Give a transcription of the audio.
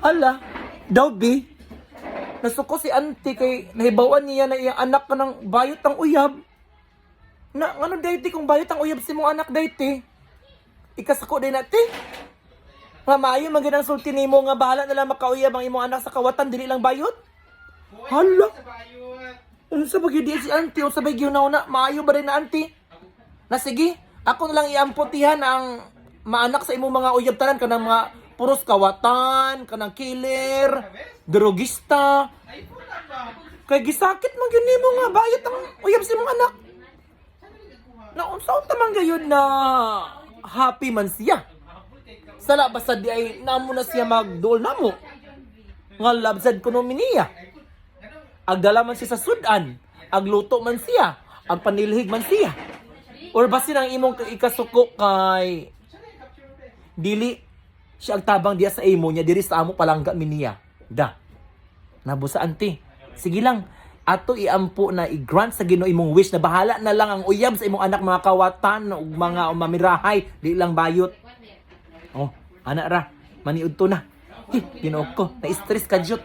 Ala, daw bi. Nasuko si auntie kay nahibawan niya na iyang anak ka ng bayot ang uyab. Na, ano dayti kung bayot ang uyab si mong anak dayti? Ikasako din nati. Mamayo man ginang sulti nimo nga bahala na lang makauyab ang imong anak sa kawatan dili lang bayot. Hala. Ano sa bagay di si auntie o sa bagay na una maayo ba rin na auntie? Na sige, ako na lang iamputihan ang maanak sa imong mga uyab tanan kanang mga puros kawatan, kanang killer, drogista. Kay gisakit man gyud nimo nga bayot ang uyab sa imong anak. Na unsa unta man gayud na happy man siya. Sala basta di ay namo na siya magduol namo. Nga labsad kuno miniya. Agdala man siya sa sudan. Agluto man siya. Agpanilhig man siya. Or basin ang imong ikasuko kay dili siya agtabang diya sa imo niya diri sa amo palangga miniya. Da. Nabusa anti. Sige lang. Ato iampo na i-grant sa Ginoo imong wish na bahala na lang ang uyab sa imong anak mga kawatan ug mga mamirahay di lang bayot. Oh, anak ra, maniud to na. Hi, Ginoo ko, na-stress ka jud.